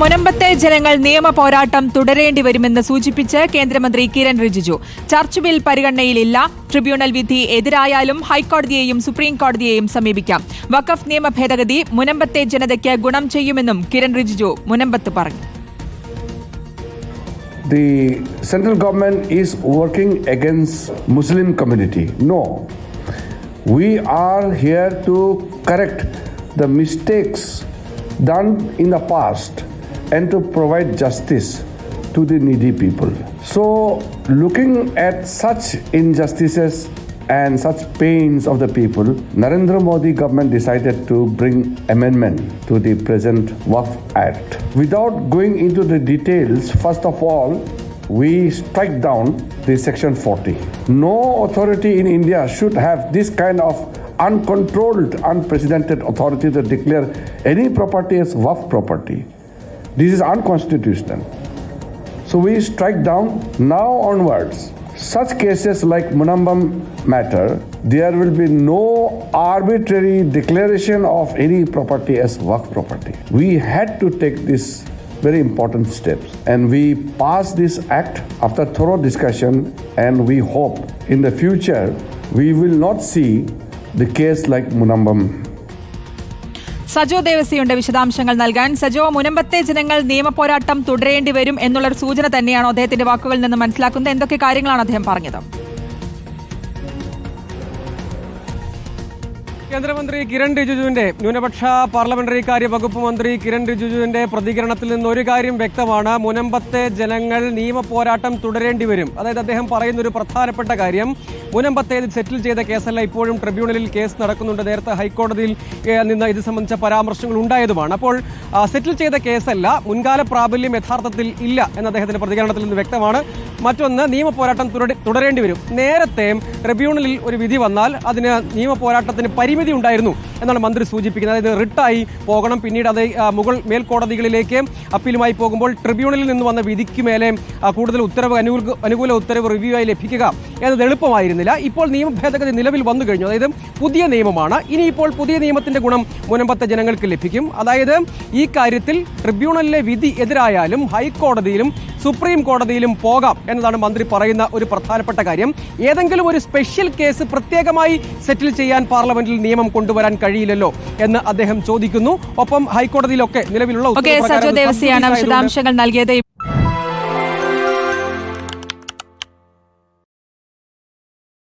മുനമ്പത്തെ ജനങ്ങൾ നിയമ പോരാട്ടം തുടരേണ്ടി വരുമെന്ന് സൂചിപ്പിച്ച് കേന്ദ്രമന്ത്രി കിരൺ റിജിജു. ചർച്ച് ബിൽ പരിഗണനയിലില്ല. ട്രിബ്യൂണൽ വിധി എതിരായാലും ഹൈക്കോടതിയെയും സുപ്രീം കോടതിയെയും സമീപിക്കാം. വഖഫ് നിയമ ഭേദഗതി മുനമ്പത്തെ ജനതയ്ക്ക് ഗുണം ചെയ്യുമെന്നും കിരൺ റിജിജു മുനമ്പത്ത് പറഞ്ഞു. The central government is working against muslim community. No. We are here to correct the mistakes done in the past. And to provide justice to the needy people so looking at such injustices and such pains of the people, Narendra Modi government decided to bring amendment to the present WAF Act. Without going into the details, first of all, we strike down the section 40. No authority in India should have this kind of uncontrolled, unprecedented authority to declare any property as WAF property. This is unconstitutional. So we strike down now onwards. Such cases like Munambam matter, there will be no arbitrary declaration of any property as work property. We had to take this very important steps and we passed this act after thorough discussion and we hope in the future we will not see the case like Munambam Sajo ദേവസിയുണ്ട് വിശദാംശങ്ങൾ നൽകാൻ. സജോ മുനമ്പത്തെ ജനങ്ങൾ നിയമപോരാട്ടം തുടരേണ്ടി വരും എന്നുള്ളൊരു സൂചന തന്നെയാണോ അദ്ദേഹത്തിന്റെ വാക്കുകളിൽ നിന്ന് മനസ്സിലാക്കുന്നത്? എന്തൊക്കെ കാര്യങ്ങളാണ് അദ്ദേഹം പറഞ്ഞത്? കേന്ദ്രമന്ത്രി കിരൺ റിജിജുവിന്റെ ന്യൂനപക്ഷ പാർലമെന്ററി കാര്യ വകുപ്പ് മന്ത്രി കിരൺ റിജിജുവിന്റെ പ്രതികരണത്തിൽ നിന്ന് ഒരു കാര്യം വ്യക്തമാണ്. മുനമ്പത്തെ ജനങ്ങൾ നിയമ പോരാട്ടം തുടരേണ്ടി വരും. അതായത് അദ്ദേഹം പറയുന്ന ഒരു പ്രധാനപ്പെട്ട കാര്യം മുനമ്പത്തെ സെറ്റിൽ ചെയ്ത കേസല്ല ഇപ്പോഴും ട്രിബ്യൂണലിൽ കേസ് നടക്കുന്നുണ്ട്. നേരത്തെ ഹൈക്കോടതിയിൽ നിന്ന് ഇത് സംബന്ധിച്ച പരാമർശങ്ങൾ ഉണ്ടായതുമാണ്. അപ്പോൾ സെറ്റിൽ ചെയ്ത കേസല്ല മുൻകാല പ്രാബല്യം യഥാർത്ഥത്തിൽ ഇല്ല എന്ന അദ്ദേഹത്തിന്റെ പ്രതികരണത്തിൽ നിന്ന് വ്യക്തമാണ്. മറ്റൊന്ന് നിയമ പോരാട്ടം തുടരേണ്ടി വരും. നേരത്തെ ട്രിബ്യൂണലിൽ ഒരു വിധി വന്നാൽ അതിന് നിയമ പോരാട്ടത്തിന് പരിമിതി ഉണ്ടായിരുന്നു എന്നാണ് മന്ത്രി സൂചിപ്പിക്കുന്നത്. അതായത് റിട്ടായി പോകണം. പിന്നീട് അത് മുകൾ മേൽക്കോടതികളിലേക്ക് അപ്പീലുമായി പോകുമ്പോൾ ട്രിബ്യൂണലിൽ നിന്ന് വന്ന വിധിക്ക് മേലെ കൂടുതൽ ഉത്തരവ് അനുകൂല അനുകൂല ഉത്തരവ് റിവ്യൂ ആയി ലഭിക്കുക എന്നത് എളുപ്പമായിരുന്നില്ല. ഇപ്പോൾ നിയമ ഭേദഗതി നിലവിൽ വന്നു കഴിഞ്ഞു. അതായത് പുതിയ നിയമമാണ്. ഇനിയിപ്പോൾ പുതിയ നിയമത്തിന്റെ ഗുണം മുനമ്പത്തെ ജനങ്ങൾക്ക് ലഭിക്കും. അതായത് ഈ കാര്യത്തിൽ ട്രിബ്യൂണലിലെ വിധി എതിരായാലും ഹൈക്കോടതിയിലും സുപ്രീം കോടതിയിലും പോകാം എന്നതാണ് മന്ത്രി പറയുന്ന ഒരു പ്രധാനപ്പെട്ട കാര്യം. ഏതെങ്കിലും ഒരു സ്പെഷ്യൽ കേസ് പ്രത്യേകമായി സെറ്റിൽ ചെയ്യാൻ പാർലമെന്റിൽ നിയമം കൊണ്ടുവരാൻ കഴിയില്ലല്ലോ എന്ന് അദ്ദേഹം ചോദിക്കുന്നു. ഒപ്പം ഹൈക്കോടതിയിലൊക്കെ നിലവിലുള്ള വിശദാംശങ്ങൾ നൽകിയത്.